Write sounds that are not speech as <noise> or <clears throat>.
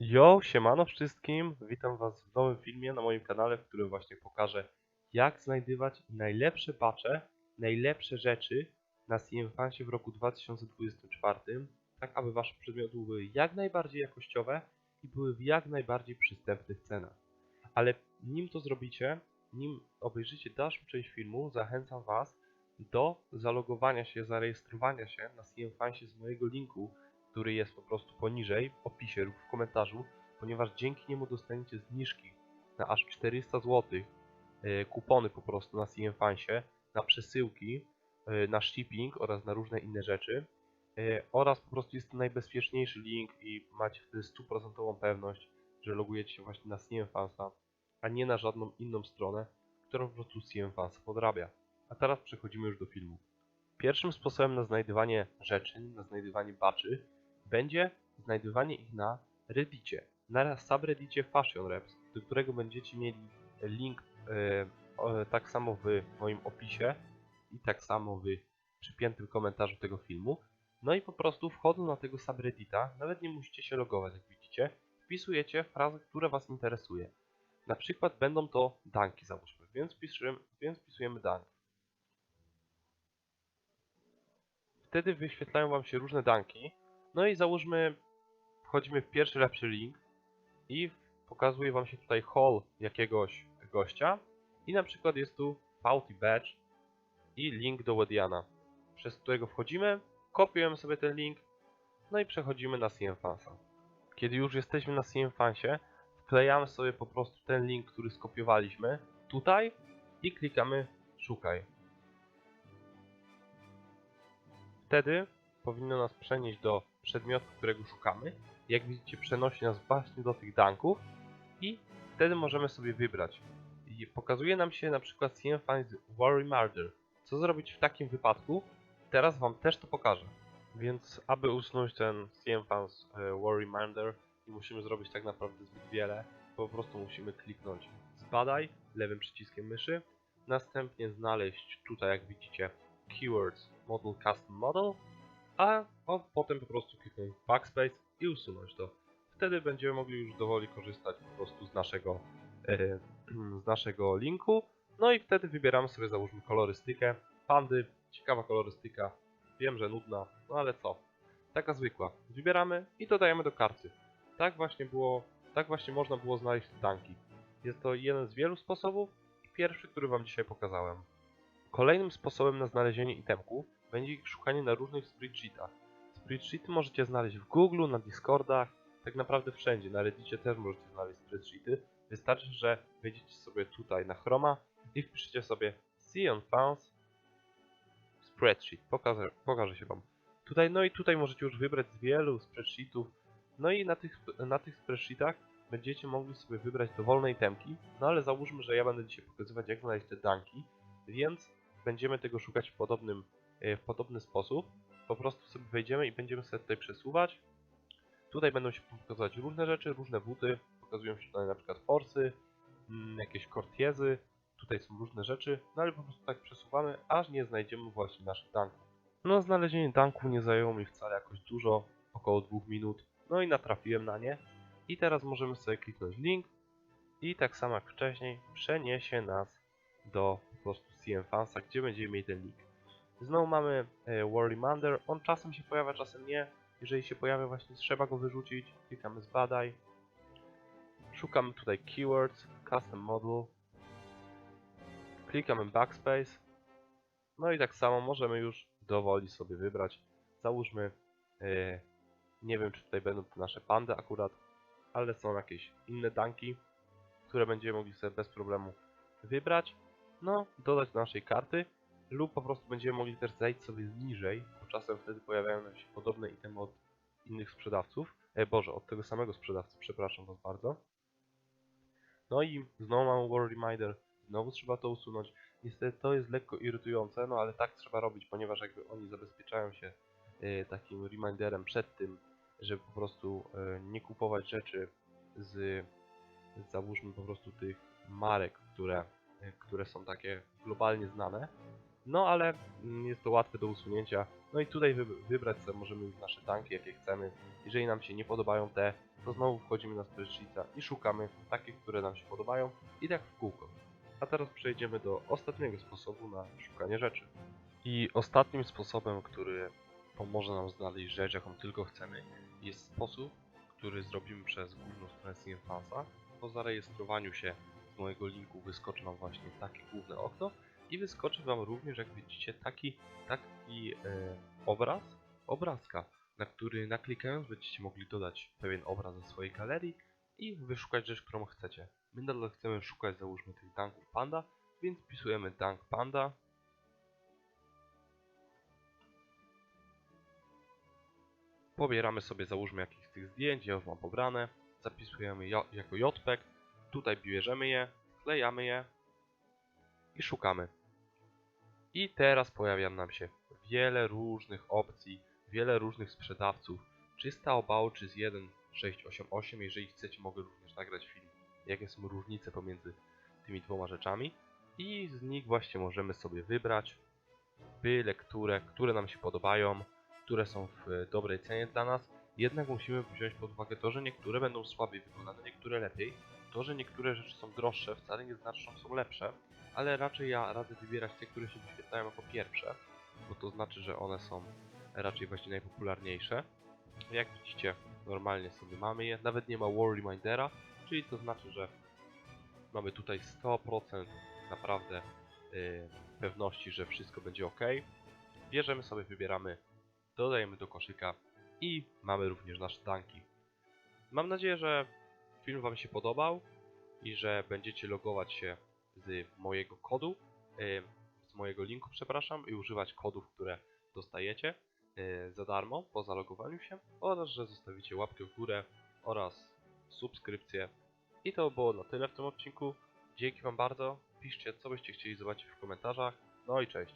Yo, siemano wszystkim, witam was w nowym filmie na moim kanale, w którym właśnie pokażę jak znajdywać najlepsze patche, najlepsze rzeczy na CMFansie w roku 2024, tak aby wasze przedmioty były jak najbardziej jakościowe i były w jak najbardziej przystępnych cenach. Ale nim to zrobicie, nim obejrzycie dalszą część filmu, zachęcam was do zalogowania się, zarejestrowania się na CMFansie z mojego linku, który jest po prostu poniżej, w opisie lub w komentarzu, ponieważ dzięki niemu dostaniecie zniżki na aż 400 zł, e, kupony po prostu na CMFansie, na przesyłki, e, na shipping oraz na różne inne rzeczy. e, Oraz po prostu jest to najbezpieczniejszy link i macie wtedy stuprocentową pewność, że logujecie się właśnie na CMFansa, a nie na żadną inną stronę, którą po prostu CMFans podrabia. A teraz przechodzimy już do filmu. Pierwszym sposobem na znajdywanie rzeczy, na znajdywanie baczy, będzie znajdywanie ich na Reddicie, na subreddicie Fashion Reps, do którego będziecie mieli link e, tak samo w moim opisie i tak samo w przypiętym komentarzu tego filmu. No i po prostu wchodząc na tego subreddita, nawet nie musicie się logować, jak widzicie, wpisujecie frazę, która Was interesuje. Na przykład będą to danki, załóżmy, więc wpisujemy, więc wpisujemy dank. Wtedy wyświetlają Wam się różne danki, no i załóżmy, wchodzimy w pierwszy lepszy link i pokazuje wam się tutaj haul jakiegoś gościa i na przykład jest tu Fauty Badge i link do Wediana, przez którego wchodzimy, kopiujemy sobie ten link, no i przechodzimy na CMFansa. Kiedy już jesteśmy na CMFansie, wklejamy sobie po prostu ten link, który skopiowaliśmy tutaj i klikamy szukaj. Wtedy powinno nas przenieść do przedmiotu, którego szukamy. Jak widzicie, przenosi nas właśnie do tych danków i wtedy możemy sobie wybrać. I pokazuje nam się na przykład CM Finds Worry Murder. Co zrobić w takim wypadku? Teraz Wam też to pokażę. Więc aby usunąć ten CM Finds e, Worry Murder, nie musimy zrobić tak naprawdę zbyt wiele. Po prostu musimy kliknąć zbadaj lewym przyciskiem myszy. Następnie znaleźć tutaj, jak widzicie, keywords model custom model a potem po prostu kliknąć backspace i usunąć to. Wtedy będziemy mogli już dowoli korzystać po prostu z naszego, e, <clears throat> z naszego linku. No i wtedy wybieramy sobie załóżmy kolorystykę. Pandy, ciekawa kolorystyka. Wiem, że nudna, no ale co. Taka zwykła. Wybieramy i dodajemy do karty. Tak właśnie było, tak właśnie można było znaleźć te tanki. Jest to jeden z wielu sposobów i pierwszy, który wam dzisiaj pokazałem. Kolejnym sposobem na znalezienie itemków będzie ich szukanie na różnych spreadsheetach. Spreadsheety możecie znaleźć w Google, na Discordach, tak naprawdę wszędzie. Na Reddicie też możecie znaleźć spreadsheety. Wystarczy, że wejdziecie sobie tutaj na Chroma i wpiszecie sobie See on Founds Spreadsheet. Pokażę, pokażę się Wam. Tutaj, no i tutaj możecie już wybrać z wielu spreadsheetów. No i na tych, na tych spreadsheetach będziecie mogli sobie wybrać dowolne itemki. No ale załóżmy, że ja będę dzisiaj pokazywać jak znaleźć te danki, więc będziemy tego szukać w podobnym e, w podobny sposób. Po prostu sobie wejdziemy i będziemy sobie tutaj przesuwać. Tutaj będą się pokazywać różne rzeczy, różne buty. Pokazują się tutaj na przykład forsy, mm, jakieś kortiezy. Tutaj są różne rzeczy, no ale po prostu tak przesuwamy, aż nie znajdziemy właśnie naszych danków. No znalezienie danków nie zajęło mi wcale jakoś dużo, około 2 minut. No i natrafiłem na nie. I teraz możemy sobie kliknąć link i tak samo jak wcześniej przeniesie nas do po prostu CM Fansa, gdzie będziemy mieli ten link. Znowu mamy e, Worrymander. On czasem się pojawia, czasem nie. Jeżeli się pojawia, właśnie trzeba go wyrzucić. Klikamy zbadaj. Szukamy tutaj keywords, custom model. Klikamy backspace. No i tak samo możemy już dowoli sobie wybrać. Załóżmy, e, nie wiem czy tutaj będą te nasze pandy akurat, ale są jakieś inne danki, które będziemy mogli sobie bez problemu wybrać. No, dodać do naszej karty lub po prostu będziemy mogli też zejść sobie niżej, bo czasem wtedy pojawiają nam się podobne itemy od innych sprzedawców. E, Boże, od tego samego sprzedawcy, przepraszam was bardzo. No i znowu mamy World Reminder, znowu trzeba to usunąć. Niestety to jest lekko irytujące, no ale tak trzeba robić, ponieważ jakby oni zabezpieczają się e, takim reminderem przed tym, żeby po prostu e, nie kupować rzeczy z, z załóżmy po prostu tych marek, które, które są takie globalnie znane. No ale jest to łatwe do usunięcia. No i tutaj wy wybrać sobie możemy już nasze tanki, jakie chcemy. Jeżeli nam się nie podobają te, to znowu wchodzimy na spreadsheeta i szukamy takich, które nam się podobają i tak w kółko. A teraz przejdziemy do ostatniego sposobu na szukanie rzeczy. I ostatnim sposobem, który pomoże nam znaleźć rzecz, jaką tylko chcemy, jest sposób, który zrobimy przez główną stronę CMFansa. Po zarejestrowaniu się mojego linku wyskoczy Wam właśnie takie główne okno i wyskoczy Wam również, jak widzicie, taki, taki e, obraz obrazka, na który naklikając będziecie mogli dodać pewien obraz ze swojej galerii i wyszukać rzecz, którą chcecie. My nadal chcemy szukać, załóżmy, tych dunków panda, więc wpisujemy dunk panda. Pobieramy sobie, załóżmy, jakieś z tych zdjęć, ja już mam pobrane, zapisujemy jako JPEG, tutaj bierzemy je, wklejamy je i szukamy. I teraz pojawia nam się wiele różnych opcji, wiele różnych sprzedawców, czy z Taobao, czy z 1688, jeżeli chcecie mogę również nagrać film, jakie są różnice pomiędzy tymi dwoma rzeczami. I z nich właśnie możemy sobie wybrać byle które, które nam się podobają, które są w e, dobrej cenie dla nas, jednak musimy wziąć pod uwagę to, że niektóre będą słabiej wykonane, niektóre lepiej, to, że niektóre rzeczy są droższe wcale nie znaczy, że są lepsze, ale raczej ja radzę wybierać te, które się wyświetlają jako pierwsze, bo to znaczy, że one są raczej właśnie najpopularniejsze. Jak widzicie, normalnie sobie mamy je, nawet nie ma wall remindera, czyli to znaczy, że mamy tutaj 100% naprawdę yy, pewności, że wszystko będzie ok. Bierzemy sobie, wybieramy, dodajemy do koszyka i mamy również nasze danki. Mam nadzieję, że film Wam się podobał i że będziecie logować się z mojego kodu, yy, z mojego linku, przepraszam, i używać kodów, które dostajecie yy, za darmo po zalogowaniu się oraz, że zostawicie łapkę w górę oraz subskrypcję. I to było na tyle w tym odcinku. Dzięki Wam bardzo. Piszcie, co byście chcieli zobaczyć w komentarzach. No i cześć.